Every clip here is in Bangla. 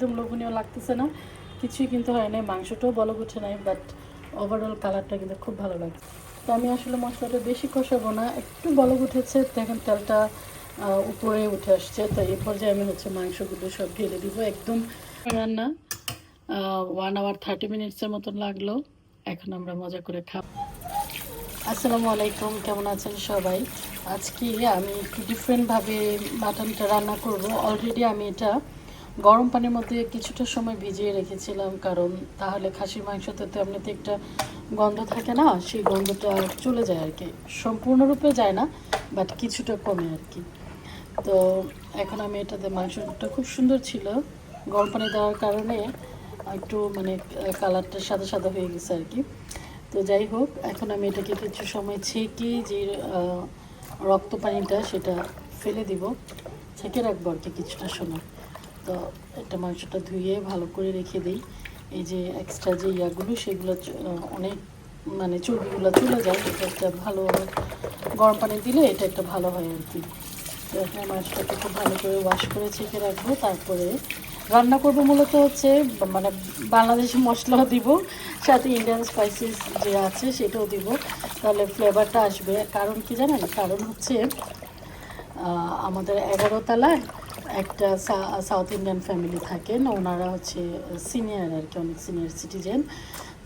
একদম লোভনীয় লাগতেছে না। কিছুই কিন্তু হয় নাই, মাংসটাও বলক উঠে নাই বাট ওভারঅল কালারটা কিন্তু খুব ভালো লাগছে। তো আমি আসলে মশলাটা বেশি কষাবো না, একটু বলক উঠেছে দেখেন তেলটা উপরে উঠে আসছে। তো এই পর্যায়ে আমি হচ্ছে মাংসগুলো সব ঢেলে দিব, একদম রান্না ওয়ান আওয়ার থার্টি মিনিটসের মতন লাগল। এখন আমরা মজা করে খাব। আসসালামু আলাইকুম, কেমন আছেন সবাই? আজকে আমি একটু ডিফারেন্টভাবে মাটনটা রান্না করব। অলরেডি আমি এটা গরম পানির মধ্যে কিছুটা সময় ভিজিয়ে রেখেছিলাম, কারণ তাহলে খাসির মাংসতে তো এমনিতে একটা গন্ধ থাকে না, সেই গন্ধটা চলে যায় আর কি। সম্পূর্ণরূপে যায় না বাট কিছুটা কমে আর কি। তো এখন আমি এটাতে মাংসটা খুব সুন্দর ছিল। গরম পানি দেওয়ার কারণে একটু মানে কালারটা সাদা সাদা হয়ে গেছে আর কি। তো যাই হোক, এখন আমি এটাকে কিছু সময় ছেঁকে যে রক্ত পানিটা সেটা ফেলে দিব। ছেঁকে রাখব আর কি কিছুটা সময়। তো একটা মাংসটা ধুয়ে ভালো করে রেখে দিই। এই যে এক্সট্রা যে ইয়াগুলো, সেগুলো অনেক মানে চর্বিগুলো চলে যায়, এটা একটা ভালো গরম পানি দিলে এটা একটা ভালো হয় আর কি তো এখানে মাছটাকে খুব ভালো করে ওয়াশ করে ছেঁকে রাখব, তারপরে রান্না করব মূলত হচ্ছে মানে বাংলাদেশি মশলাও দিব, সাথে ইন্ডিয়ান স্পাইসেস যে আছে সেটাও দিব। তাহলে ফ্লেভারটা আসবে। কারণ কি জানেন? কারণ হচ্ছে আমাদের এগারো তলায় একটা সাউথ ইন্ডিয়ান ফ্যামিলি থাকেন, ওনারা হচ্ছে সিনিয়র আর কি, অনেক সিনিয়র সিটিজেন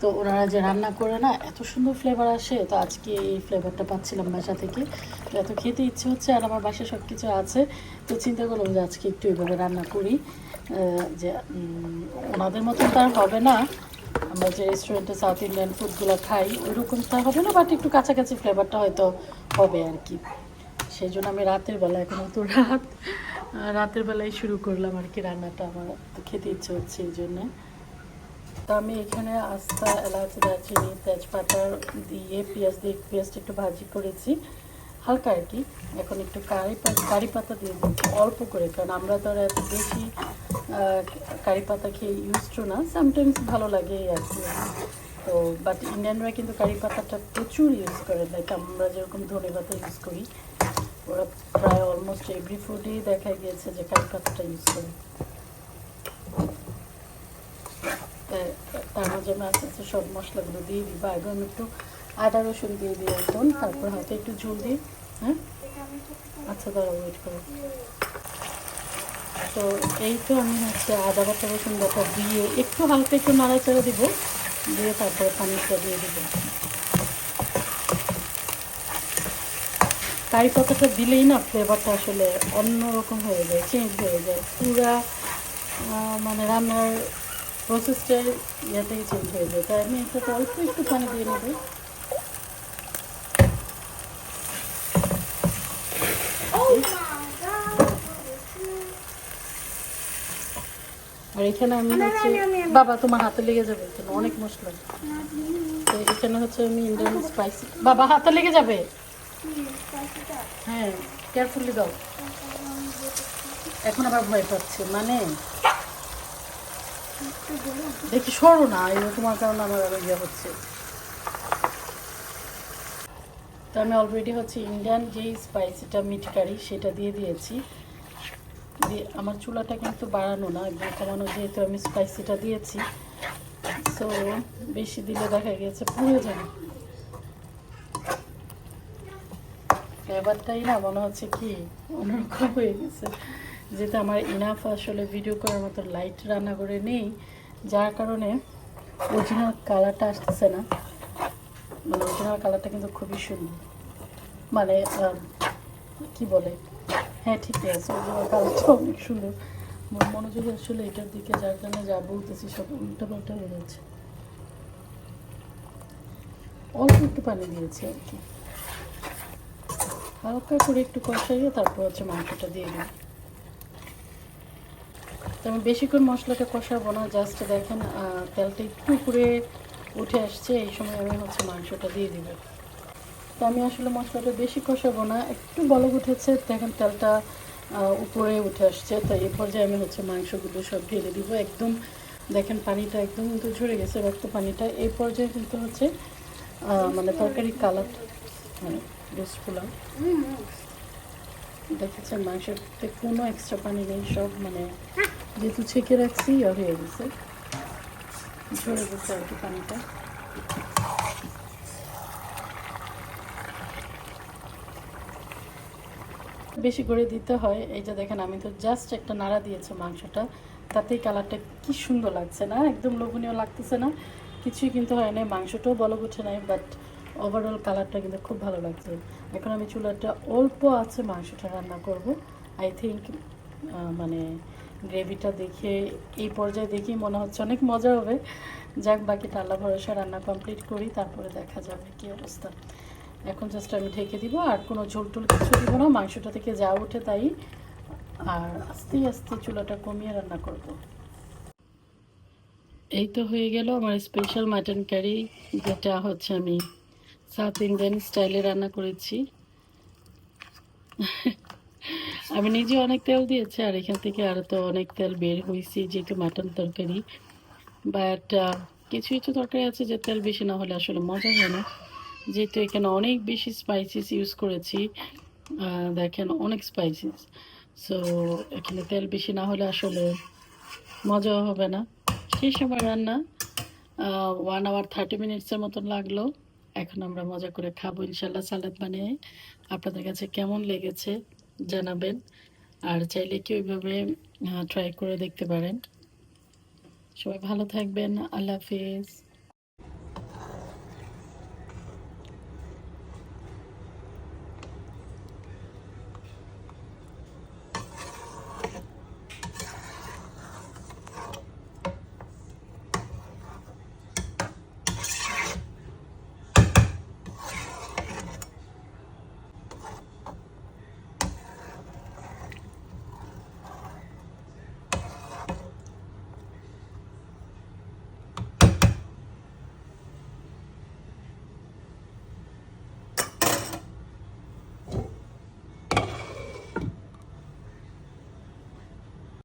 তো ওনারা যে রান্না করে না, এত সুন্দর ফ্লেভার আসে, তো আজকে এই ফ্লেভারটা পাচ্ছিলাম বাসা থেকে। তো এত খেতে ইচ্ছে হচ্ছে, আর আমার বাসায় সব কিছু আছে। তো চিন্তা করলাম যে আজকে একটু এইভাবে রান্না করি। যে ওনাদের মতন তো আর হবে না। আমরা যে রেস্টুরেন্টে সাউথ ইন্ডিয়ান ফুডগুলো খাই, ওইরকম তো হবে না বাট একটু কাছাকাছি ফ্লেভারটা হয়তো হবে আর কি। সেই জন্য আমি রাতের বেলা এখন তো রাত রাতের বেলায় শুরু করলাম আর কি রান্নাটা আমার খেতে ইচ্ছে হচ্ছে এই জন্যে। তো আমি এখানে আস্তা, এলাচ, দারচিনি, তেজপাতা দিয়ে পেঁয়াজ দিয়ে পেঁয়াজটা একটু ভাজি করেছি। হালকা আর কি। এখন একটু কারি কারি পাতা দিয়ে দিচ্ছি, অল্প করে, কারণ আমরা তো আর এত বেশি কারি পাতা খেয়ে ইউজ টু না। সামটাইমস ভালো লাগে আর কি। তো বাট ইন্ডিয়ানরা কিন্তু কারি পাতাটা প্রচুর ইউজ করে লাইক আমরা যেরকম ধনে পাতা ইউজ করি ওরা প্রায় অলমোস্ট এভরি ফুডেই দেখা গিয়েছে যে কারি। পাতাটা ইউজ করে তার মাঝে আমি আস্তে সব মশলাগুলো দিয়ে দিই। বা আগে আমি একটু আদা রসুন দিয়ে দিই এখন, তারপর হাতে একটু ঝোল দিই হ্যাঁ? আচ্ছা দাঁড়া ওয়েট করো। তো এই তো আমি হচ্ছে আদা বাটা রসুন বাটা দিয়ে একটু হালকা একটু নাড়াচাড়া দিব, দিয়ে তারপরে পানিটা দিয়ে দিব। কারি পাতাটা দিলেই না ফ্লেভারটা আসলে অন্যরকম হয়ে যায় চেঞ্জ হয়ে যায়। পুরা মানে রান্নার প্রসেসটাই ইয়েতেই চেঞ্জ হয়ে যায়। তাই আমি এটাতে অল্প একটু পানি দিয়ে নেব। আর এখানে আমি হচ্ছে বাবা তোমার হাতে লেগে যাবে এখানে অনেক মশলা। তো এখানে হচ্ছে আমি ইন্ডিয়ান স্পাইসি বাবা হাতে লেগে যাবে? হ্যাঁ কেয়ারফুলি দাও। এখন আবার ভয় পাচ্ছে মানে? দেখি, সরো না তোমার কারণে আমার আরও ইয়ে হচ্ছে। তো আমি অলরেডি হচ্ছে ইন্ডিয়ান যেই স্পাইসিটা মিট কারি সেটা দিয়ে দিয়েছি। দিয়ে আমার চুলাটা কিন্তু বাড়ানো না, একদম কমানো, যেহেতু আমি স্পাইসিটা দিয়েছি। সো বেশি দিলে দেখা গেছে পুড়ে যাবে। ফ্লেভারটাই না মনে হচ্ছে কি অন্যরকম হয়ে গেছে। যেহেতু আমার ইনাফ আসলে ভিডিও করার মতো লাইট রান্না করে নেই, যার কারণে অরিজিনাল কালারটা আসতেছে না। মানে অরিজিনাল কালারটা কিন্তু খুবই সুন্দর। মানে কি বলে? হ্যাঁ ঠিকই আছে অরিজিনাল কালারটা অনেক সুন্দর। মন- মনোযোগ আসলে এটার দিকে যার কারণে যা বলতেছি সব উল্টা পাল্টা হয়ে যাচ্ছে। অল্প একটু পানি দিয়েছি আর কি। হালকা করে একটু কষাইয়ে তারপর হচ্ছে মাংসটা দিয়ে দিই। তো আমি বেশিক্ষণ মশলাটা কষাবো না জাস্ট দেখেন তেলটা একটু উপরে উঠে আসছে, এই সময় আমি হচ্ছে মাংসটা দিয়ে দিব। তো আমি আসলে মশলাটা বেশি কষাবো না, একটু বলক উঠেছে, দেখেন তেলটা উপরে উঠে আসছে, তো এই পর্যায়ে আমি হচ্ছে মাংসগুলো সব ঢেলে দিব, একদম, দেখেন পানিটা একদম কিন্তু ঝরে গেছে, রক্ত পানিটা, এই পর্যায়ে কিন্তু হচ্ছে মানে তরকারি কালার মানে রোস্ট পোলাও দেখেছেন মাংসতে কোনো এক্সট্রা পানি নেই সব মানে যেহেতু ছেঁকে রাখছি ইয়া হয়ে গেছে। ঝরে গেছে আর কি পানিটা। বেশি করে দিতে হয়। এই যে দেখেন আমি তো জাস্ট একটা নাড়া দিয়েছি মাংসটা। তাতেই কালারটা কি সুন্দর লাগছে না? একদম লোভনীয় লাগতেছে না। কিছুই কিন্তু হয় নাই মাংসটাও বলক উঠে নাই বাট ওভারঅল কালারটা কিন্তু খুব ভালো লাগছে। এখন আমি চুলাটা অল্প আছে মাংসটা রান্না করব। আই থিঙ্ক মানে গ্রেভিটা দেখে, এই পর্যায়ে দেখেই মনে হচ্ছে অনেক মজা হবে। যাক বাকিটা আল্লাহ ভরসা রান্না কমপ্লিট করি, তারপরে দেখা যাবে কি অবস্থা। এখন জাস্ট আমি ঢেকে দিব, আর কোনো ঝোল টোল কিছু দিব না, মাংসটা থেকে যা ওঠে তাই। আর আস্তে আস্তে চুলাটা কমিয়ে রান্না করব। এই তো হয়ে গেল আমার স্পেশাল মাটন কারি যেটা হচ্ছে আমি সাউথ ইন্ডিয়ান স্টাইলে রান্না করেছি। আমি নিজে অনেক তেল দিয়েছি, আর এখান থেকে আরও তো অনেক তেল বের হয়েছি, যেহেতু মাটন তরকারি। বাট কিছু কিছু তরকারি আছে যে তেল বেশি না হলে আসলে মজা হয় না। যেহেতু এখানে অনেক বেশি স্পাইসিস ইউজ করেছি দেখেন অনেক স্পাইসিস সো এখানে তেল বেশি না হলে আসলে মজাও হবে না। সেই সময় রান্না ওয়ান আওয়ার থার্টি মিনিটসের মতন লাগল। এখন আমরা মজা করে খাব, ইনশাল্লাহ সালাদ বানিয়ে। আপনাদের কাছে কেমন লেগেছে জানাবেন। আর চাইলে কি ওইভাবে ট্রাই করে দেখতে পারেন। সবাই ভালো থাকবেন, আল্লাহ হাফিজ।